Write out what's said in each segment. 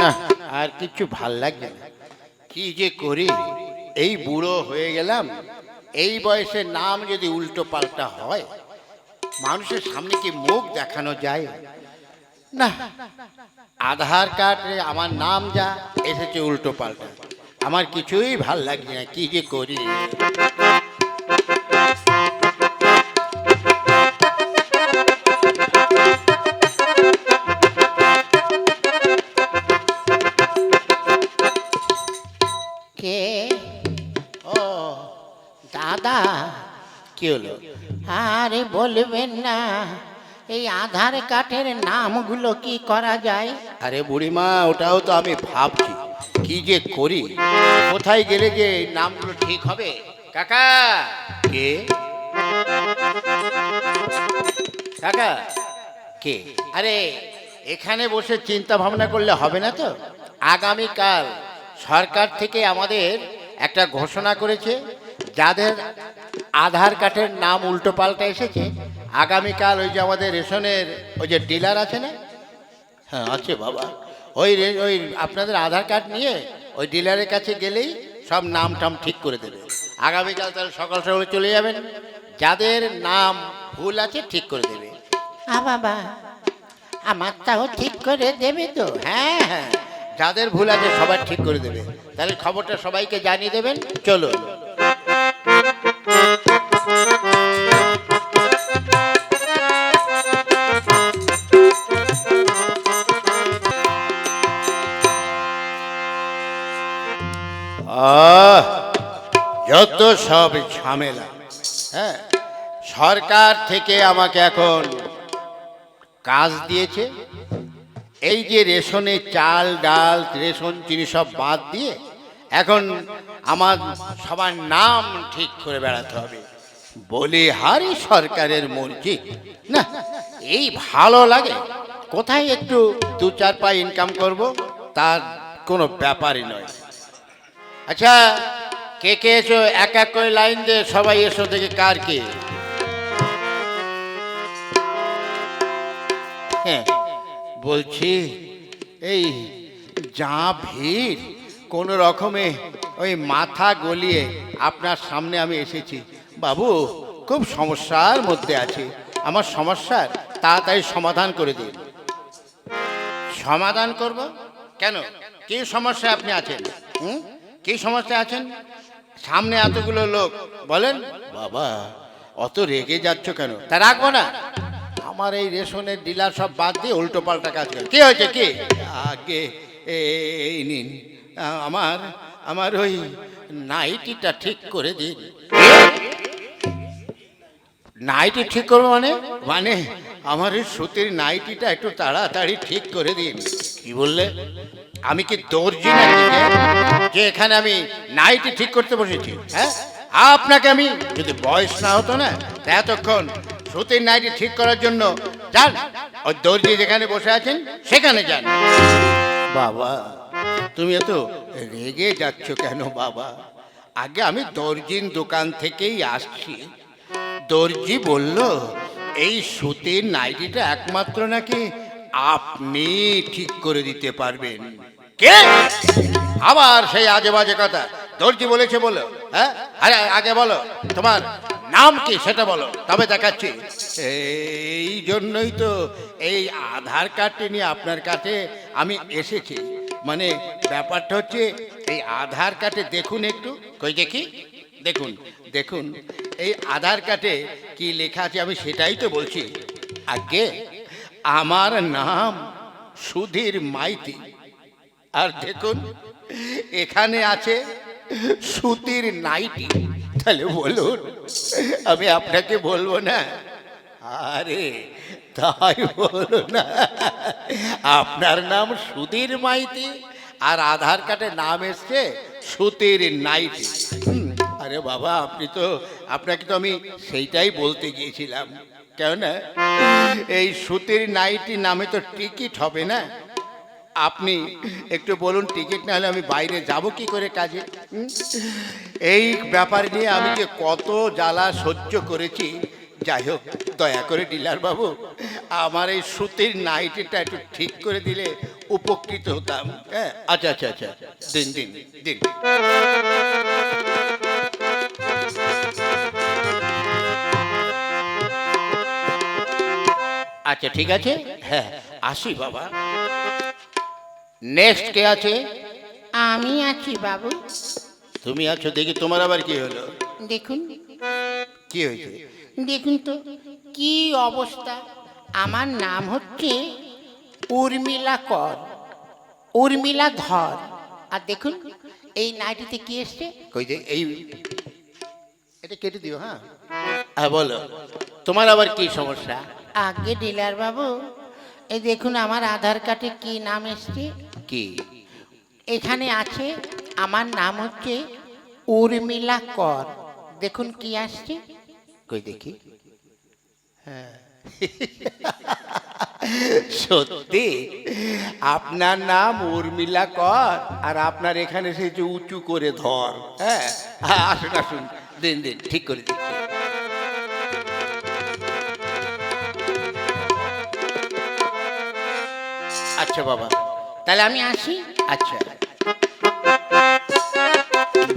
না, আর কিছু ভালো লাগছে না। কি যে করি? এই বুড়ো হয়ে গেলাম। এই বয়সে নাম যদি উল্টো পাল্টা হয়, মানুষের সামনে কি মুখ দেখানো যায়? না, আধার কার্ডে আমার নাম যা এসেছে উল্টো পাল্টা। আমার কিছুই ভালো লাগছে না, কি যে করি? ও দাদা কি হলো? আরে বলবেন না এই আধার কার্ডের নামগুলো কি করা যায়? আরে বুড়িমা ওটাও তো আমি ভাবছি। কি যে করি? কোথায় গেলে যে নামগুলো ঠিক হবে? কাকা! কে? কাকা! কে? আরে এখানে বসে চিন্তা ভাবনা করলে হবে না তো? আগামীকাল। সরকার থেকে আমাদের একটা ঘোষণা করেছে, যাদের আধার কার্ডের নাম উল্টো পাল্টা এসেছে, আগামীকাল ওই যে আমাদের রেশনের ওই যে ডিলার আছে না? হ্যাঁ আছে বাবা। ওই ওই আপনাদের আধার কার্ড নিয়ে ওই ডিলারের কাছে গেলেই সব নাম টাম ঠিক করে দেবে। আগামীকাল তাহলে সকাল সকালে চলে যাবেন, যাদের নাম ভুল আছে ঠিক করে দেবে। আ বাবা ঠিক করে দেবে তো? হ্যাঁ হ্যাঁ। যাদের ভুল আছে সবার ঠিক করে দেবে। তাহলে খবরটা সবাইকে জানিয়ে দেবেন চলো আহ যত সব ঝামেলা। হ্যাঁ। সরকার থেকে আমাকে এখন কাজ দিয়েছে। এই যে রেশনে চাল, ডাল, রেশন, চিনি সব বাদ দিয়ে এখন আমার সবার নাম ঠিক করে বেড়াতে হবে। বলি হারি সরকারের মর্জি। না, এই ভালো লাগে। কোথায় একটু দু চার পাই ইনকাম করব, তার কোনো ব্যাপারই নয়। আচ্ছা কে কে এসো? এক এক করে লাইন দিয়ে সবাই এসো দেখে কার কে। হ্যাঁ। বলছি, এই যা ভিড়, কোনো রকমে ওই মাথা গলিয়ে আপনার সামনে আমি এসেছি। বাবু, খুব সমস্যার মধ্যে আছি। আমার সমস্যার তাড়াতাড়ি সমাধান করে দিন। সমাধান করব? কেন? কি সমস্যা আপনি আছেন? হুম? কি সমস্যা আছেন? সামনে এতগুলো লোক, বলেন। বাবা, অত রেগে যাচ্ছ কেন? তা রাখব না। আমার এই রেশনের ডিলার সব বাদ দিয়ে উল্টো পাল্টা কাজ করে। কি হয়েছে, কি? আগে এই নিন, আমার আমার ওই নাইটিটা ঠিক করে দিন। নাইটি ঠিক করব মানে? মানে আমার এই সুতির নাইটিটা একটু তাড়াতাড়ি ঠিক করে দিন। কি বললে? আমি কি দর্জি নাকি? যে এখানে আমি নাইটি ঠিক করতে বসেছি হ্যাঁ? আপনাকে আমি যদি বয়স না হতো না এতক্ষণ সুতির নাইটি ঠিক করার জন্য যান। ওই দর্জি যেখানে বসে আছেন সেখানে যান। বাবা তুমি এত রেগে যাচ্ছ কেন বাবা? আগে আমি দর্জির দোকান থেকেই আসছি। দর্জি বলল এই সুতির নাইটিটা একমাত্র নাকি আপনি ঠিক করে দিতে পারবেন? কে? আবার সেই আজে বাজে কথা। দর্জি বলেছে বলো? হ্যাঁ? আরে, আগে বলো। তোমার নাম কি সেটা বলো। তবে দেখাচ্ছি। এই জন্যই তো এই আধার কার্ডটি নিয়ে আপনার কাছে আমি এসেছি। মানে ব্যাপারটা হচ্ছে, এই আধার কার্ডে দেখুন একটু। কই দেখি? দেখুন দেখুন। এই আধার কার্ডে কি লেখা আছে আমি সেটাই তো বলছি। আগে আমার নাম সুধীর মাইতি। আর দেখুন, এখানে আছে সুতির নাইটি। তাহলে বলুন, আমি আপনাকে বলব না? আরে, তাই বলো না। আপনার নাম সুধীর মাইতি আর আধার কার্ডে নাম এসছে সুতির নাইটি। আরে বাবা, আপনি তো, আপনাকে তো আমি সেইটাই বলতে গিয়েছিলাম। কেননা, এই সুতির নাইটি নামে তো টিকিট হবে না? আপনি একটু বলুন, টিকিট না হলে আমি বাইরে যাব কি করে কাজে? এই ব্যাপার নিয়ে আমি যে কত জ্বালা সহ্য করেছি, যাই হোক, দয়া করে ডিলার বাবু, আমার এই সুতির নাইটিটা একটু ঠিক করে দিলে উপকৃত হতাম হ্যাঁ? আচ্ছা আচ্ছা আচ্ছা দিন দিন দিন। আচ্ছা ঠিক আছে? হ্যাঁ আসি বাবা। নেক্সট কে আছে? আমি আছি বাবু। তুমি আছো দেখি তোমার আবার কি হলো? দেখুন। কি হয়েছে? দেখুন তো কি অবস্থা। আমার নাম হচ্ছে উর্মিলা কর উর্মিলা ধর। আর দেখুন এই নাইটিতে কি এসছে? কই যে এই এটা কেটে দিও হ্যাঁ? হ্যাঁ বলো। তোমার আবার কি সমস্যা? আগে ডিলার বাবু এই দেখুন আমার আধার কার্ডে কি নাম এসছে? কি? এখানে আছে আমার নাম হচ্ছে উর্মিলা কর। দেখুন কি আসছে। কই দেখি। হ্যাঁ। সত্যি? আপনার নাম উর্মিলা কর আর আপনার এখানে যে উঁচু করে ধর। হ্যাঁ? হ্যাঁ, আসুন আসুন। দিন দিন ঠিক করে দিচ্ছি। আচ্ছা বাবা। তাহলে আমি আসি? আচ্ছা।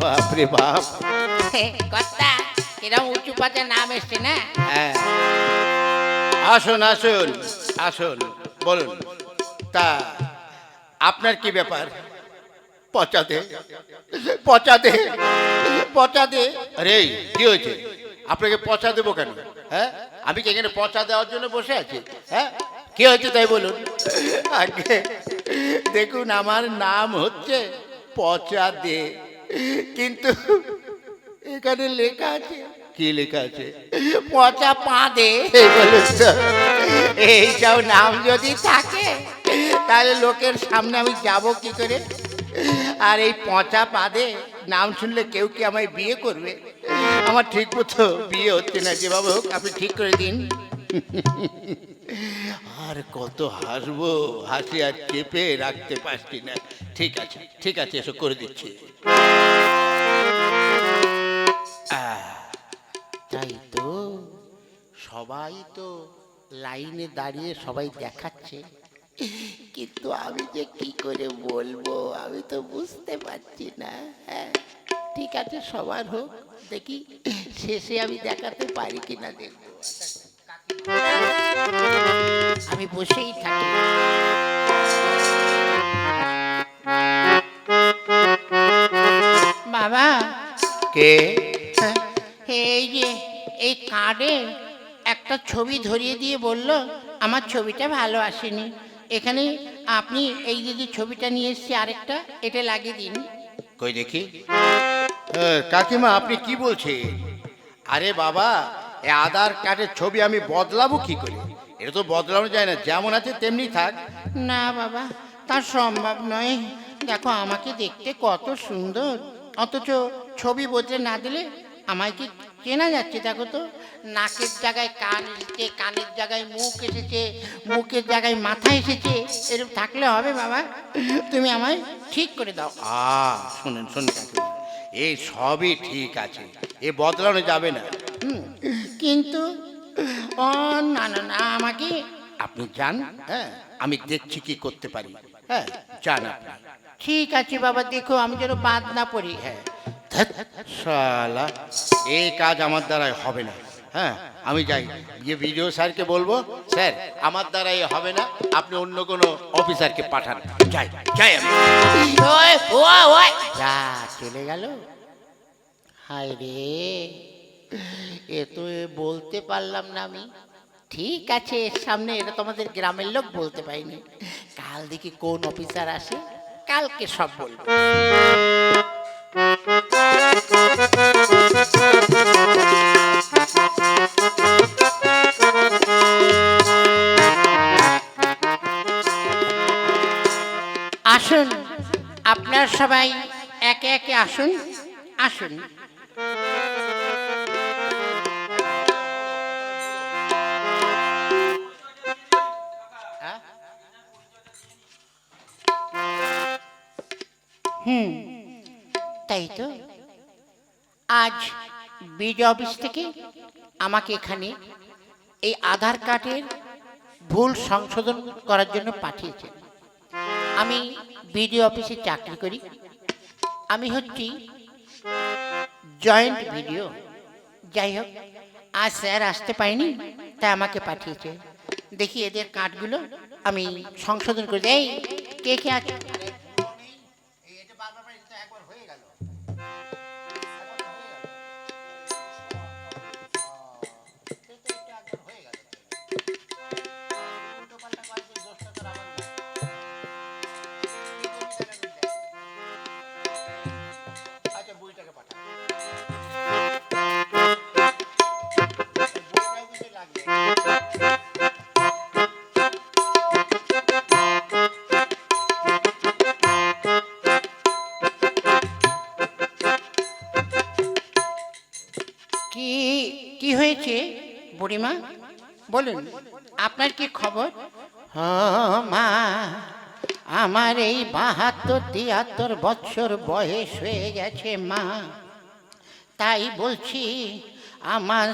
বাপরে বাপ। কর্তা এরকম উঁচু পাতে নাম এসছে না? হ্যাঁ। আসুন আসুন আসুন বলুন। তা আপনার কি ব্যাপার? পচাতে পচাতে পচাতে আরে কি হয়েছে? আপনাকে পচা দেবো কেন? হ্যাঁ? আমি কি এখানে পচা দেওয়ার জন্য বসে আছি? হ্যাঁ? কি হয়েছে তাই বলুন। আগে দেখুন আমার নাম হচ্ছে পচা দে। কিন্তু এখানে লেখা আছে, কি লেখা আছে? পচা পা দে। এইসব নাম যদি থাকে, তাহলে লোকের সামনে আমি যাব কি করে? আর এই পচা পাদে নাম শুনলে কেউ কি আমায় বিয়ে করবে? আমার ঠিক মতো বিয়ে হচ্ছে না যে বাবু হোক, আপনি ঠিক করে দিন। আর কত হাসবো? হাসি আর চেপে রাখতে পারছি না। ঠিক আছে ঠিক আছে, এসব করে দিচ্ছি। তাই তো। সবাই তো লাইনে দাঁড়িয়ে সবাই দেখাচ্ছে। কিন্তু আমি যে কি করে বলব? আমি তো বুঝতে পারছি না হ্যাঁ? ঠিক আছে, সবার হোক। দেখি শেষে আমি দেখাতে পারি কিনা দেখব। আমি বসেই থাকি। বাবা কে? এই যে এই কার্ডে একটা ছবি ধরিয়ে দিয়ে বলল আমার ছবিটা ভালো আসেনি। এখানে আপনি এই যে যে ছবিটা নিয়ে এসেছি আরেকটা এটা লাগিয়ে দিন। কই দেখি? কাকিমা আপনি কি বলছেন? আরে বাবা এই আধার কার্ডের ছবি আমি বদলাবো কি করে? এটা তো বদলানো যায় না যেমন আছে তেমনি থাক। না বাবা তা সম্ভব নয়। দেখো আমাকে দেখতে কত সুন্দর। অথচ ছবি বদলে না দিলে আমায় কি চেনা যাচ্ছে দেখো তো। নাকের জায়গায় কান এসেছে কানের জায়গায় মুখ এসেছে মুখের জায়গায় মাথা এসেছে এরকম থাকলে হবে বাবা। তুমি আমায় ঠিক করে দাও। আ শুনেন শুনুন এই সবই ঠিক আছে এ বদলানো যাবে না। হুম, কিন্তু ও না না না আমাকে আপনি যান হ্যাঁ। আমি দেখছি কি করতে পারি। হ্যাঁ। যান আপনি। ঠিক আছে বাবা দেখো আমি যেন বাদ না পড়ি। হ্যাঁ। শালা এই কাজ আমার দ্বারাই হবে না। হ্যাঁ আমি যাই। গিয়ে ভিডিও স্যারকে বলব স্যার আমার দ্বারাই হবে না আপনি অন্য কোনো অফিসারকে পাঠান। যাই যাই যা চলে গেল। হায় রে। এ তো বলতে পারলাম না আমি। ঠিক আছে, এর সামনে এটা তো আমাদের গ্রামের লোক বলতে পারিনি। কাল দেখি কোন অফিসার আসে, কালকে সব বলব। আসুন, আপনার সবাই একে একে আসুন আসুন। হুম। তাই তো? আজ বিজ অফিস থেকে আমাকে এখানে এই আধার কার্ডের ভুল সংশোধন করার জন্য পাঠিয়েছেন আমি বিডিও অফিসে চাকরি করি। আমি হচ্ছি জয়েন্ট ভিডিও। যাই হোক, আজ স্যার আসতে পারেনি, তাই আমাকে পাঠিয়েছে। দেখি এদের কার্ডগুলো আমি সংশোধন করে দেই। কে কে আছে? বুড়িমা বলুন আপনার কি খবর? ও মা আমার এই বাহাত্তর তিয়াত্তর বছর বয়স হয়ে গেছে মা। তাই বলছি আমার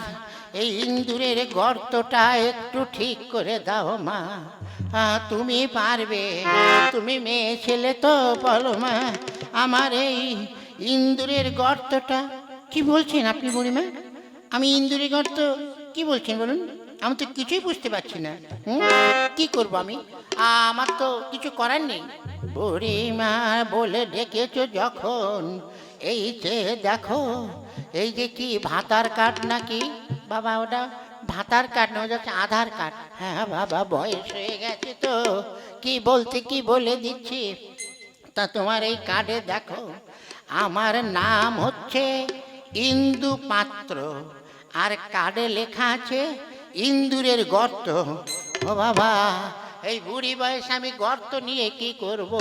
এই ইন্দুরের গর্তটা একটু ঠিক করে দাও মা। আহ, তুমি পারবে তুমি মেয়ে ছেলে তো বলো মা। আমার এই ইন্দুরের গর্তটা কি বলছেন আপনি বুড়িমা? আমি ইন্দুরের গর্ত কি বলছেন বলুন? আমি তো কিছুই বুঝতে পারছি না। হুম? কি করব আমি? আমার তো কিছু করার নেই। বুড়িমা বলে ডেকেছো যখন, এই যে দেখো, এই যে কি ভাতার কার্ড নাকি? বাবা, ওটা ভাতার কার্ড না হচ্ছে আধার কার্ড। হ্যাঁ বাবা, বয়স হয়ে গেছে তো। কি বলতে, কি বলে দিচ্ছি? তা তোমার এই কার্ডে দেখো, আমার নাম হচ্ছে ইন্দু পাত্র আর কার্ডে লেখা আছে, ইন্দুরের গর্ত। ও বাবা, এই বুড়ি বয়সে আমি গর্ত নিয়ে কি করব?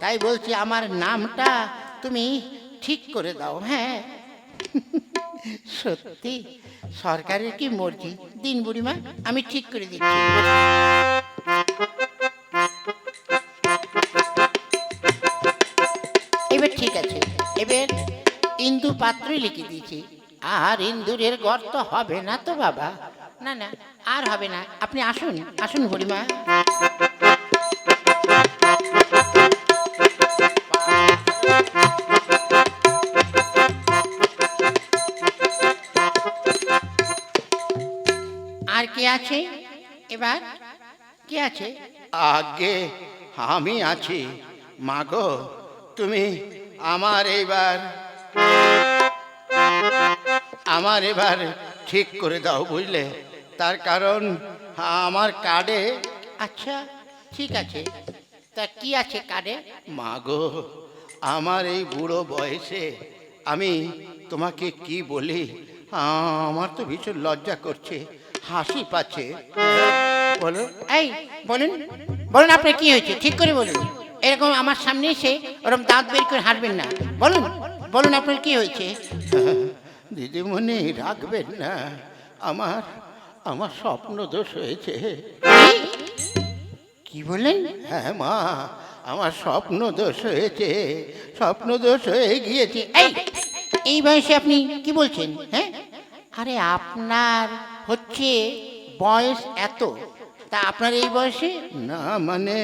তাই বলছি, আমার নামটা তুমি ঠিক করে দাও হ্যাঁ? সত্যি? সরকারের কি মর্জি? দিন বুড়িমা, আমি ঠিক করে দিচ্ছি। এবার ঠিক আছে, এবার ইন্দু পাত্রই লিখে দিয়েছি। আর ইন্দুরের গর্ত হবে না তো বাবা? না না, আর হবে না। আপনি আসুন আসুন বুড়িমা। আর কে আছে? এবার কে আছে? আগে আমি আছি। মাগো, তুমি আমার এইবার। আমার এবার ঠিক করে দাও বুঝলে। তার কারণ আমার কার্ডে আচ্ছা ঠিক আছে। তা কি আছে কার্ডে? মাগো আমার এই বুড়ো বয়সে আমি তোমাকে কি বলি? আমার তো ভীষণ লজ্জা করছে হাসি পাচ্ছে। বলো এই বলুন বলুন আপনার কি হয়েছে? ঠিক করে বলুন। এরকম আমার সামনে এসে ওরকম দাঁত বের করে হাঁটবেন না। বলুন বলুন আপনার কি হয়েছে? দিদিমণি রাখবেন না। আমার আমার স্বপ্ন দোষ হয়েছে। কি? বলেন হ্যাঁ মা আমার স্বপ্ন দোষ হয়েছে। স্বপ্ন দোষ হয়ে গিয়েছে। এই বয়সে আপনি কি বলছেন হ্যাঁ? আরে আপনার হচ্ছে বয়স এত তা আপনার এই বয়সে? না মানে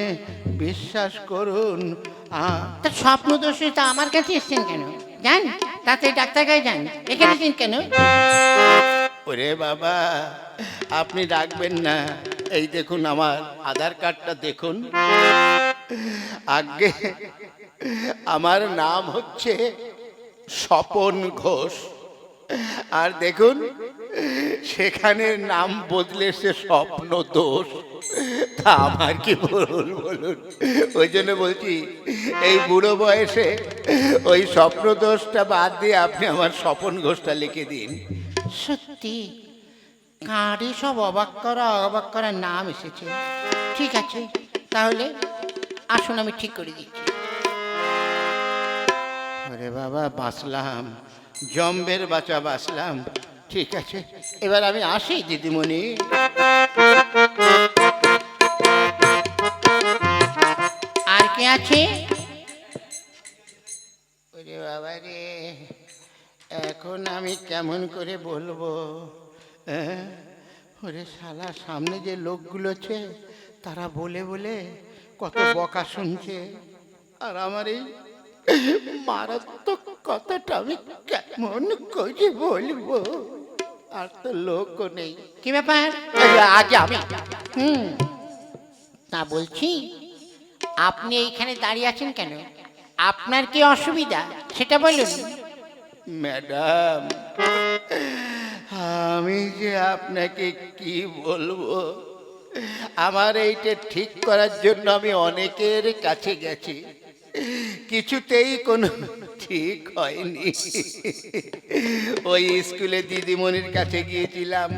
বিশ্বাস করুন তা স্বপ্ন দোষে তা আমার কাছে এসছেন কেন? যান তাতে ডাক্তার কাছে যান। এখানে এসেছেন কেন? ওরে বাবা, আপনি রাখবেন না। এই দেখুন, আমার আধার কার্ডটা দেখুন। আগে আমার নাম হচ্ছে স্বপন ঘোষ। আর দেখুন সেখানে নাম বদলে সে স্বপ্ন দোষ। তা আমার কি বলুন বলুন? ওই জন্য বলছি এই বুড়ো বয়সে ওই স্বপ্ন দোষটা বাদ দিয়ে আপনি আমার স্বপন ঘোষটা লিখে দিন। সত্যি? কার্ডে সব অবাক করা অবাক করার নাম এসেছে। ঠিক আছে তাহলে আসুন আমি ঠিক করে দিচ্ছি। ওরে বাবা বাঁচলাম জম্বের বাঁচা বাঁচলাম। ঠিক আছে এবার আমি আসি দিদিমণি। আছে? ওরে বাবা রে এখন আমি কেমন করে বলব? হ্যাঁ? ওরে শালা সামনে যে লোকগুলো আছে তারা বলে বলে কত বকা শুনছে। আর আমার এই মারাত্মক কথাটা আমি কেমন করে বলব? আর তো লোকও নেই। কি ব্যাপার? আজ আমি হুম তা বলছি? আপনি এইখানে দাঁড়িয়ে আছেন কেন? আপনার কি অসুবিধা? সেটা বলুন। ম্যাডাম, আমি যে আপনাকে কি বলব? আমার এইটা ঠিক করার জন্য আমি অনেকের কাছে গেছি। কিছুতেই কোনো ঠিক হয়নি। ওই স্কুলে দিদিমণির কাছে গিয়েছিলাম।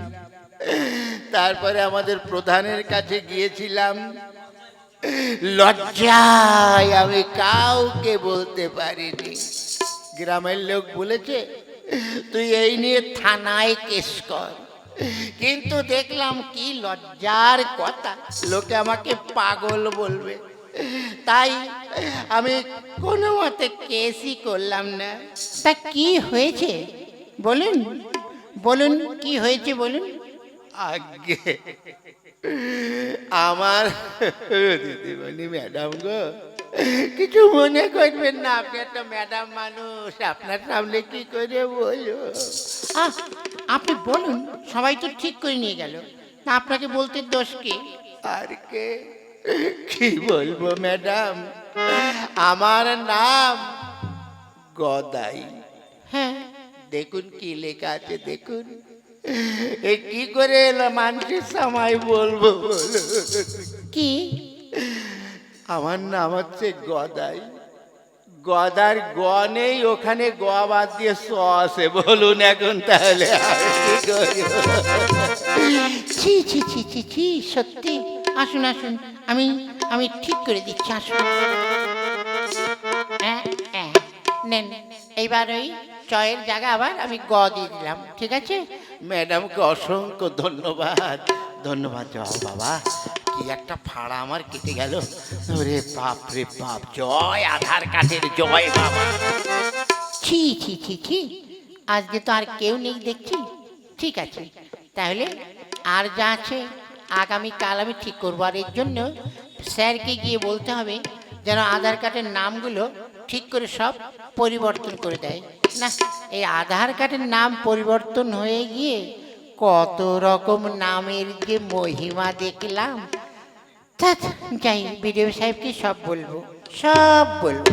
তারপরে আমাদের প্রধানের কাছে গিয়েছিলাম। লজ্জায় আমি কাউকে বলতে পারিনি। গ্রামের লোক বলেছে, তুই এই নিয়ে থানায় কেস কর। কিন্তু দেখলাম কি লজ্জার কথা, লোকে আমাকে পাগল বলবে। তাই আমি কোনো মতে কেসই করলাম না। তা কি হয়েছে? বলুন বলুন কি হয়েছে বলুন। আগে। আমার দিদিমণি ম্যাডাম গো। কিছু মনে করবেন না আপনি একটা ম্যাডাম মানুষ। আপনার সামনে কি করে বলব? আপনি বলুন সবাই তো ঠিক করে নিয়ে গেল। তা আপনাকে বলতে দোষ কি? আর কে? কি বলব ম্যাডাম? আমার নাম গদাই। হ্যাঁ। দেখুন কি লেখা আছে দেখুন। এ কি করে এলো মানুষের সময় বলব। বলো কি? আমার নাম হচ্ছে গদাই। গদার গ নেই ওখানে গ বাদ দিয়ে স আছে। বলুন এখন তাহলে? ছি ছি ছি ছি ছি সত্যি। আসুন আসুন। আমি আমি ঠিক করে দিচ্ছি আসুন। হ্যাঁ, হ্যাঁ, নেন। এইবার ওই চয়ের জায়গা আবার আমি গ দিয়ে দিলাম ঠিক আছে? ম্যাডামকে অসংখ্য ধন্যবাদ ধন্যবাদ জয় বাবা কি একটা ফাড়া আমার কেটে গেল। রে বাপ রে বাপ জয় আধার কার্ডের জয় বাবা। ছি ছি ছি ছি আজকে তো আর কেউ নেই দেখছি ঠিক আছে। তাহলে আর যা আছে আগামীকাল আমি ঠিক করব। আর এর জন্য স্যারকে গিয়ে বলতে হবে যেন আধার কার্ডের নামগুলো ঠিক করে সব পরিবর্তন করে দেয়। না, এই আধার কার্ডের নাম পরিবর্তন হয়ে গিয়ে কত রকম নামের যে মহিমা দেখলাম তা যাই বিডিও সাহেবকে সব বলব সব বলব।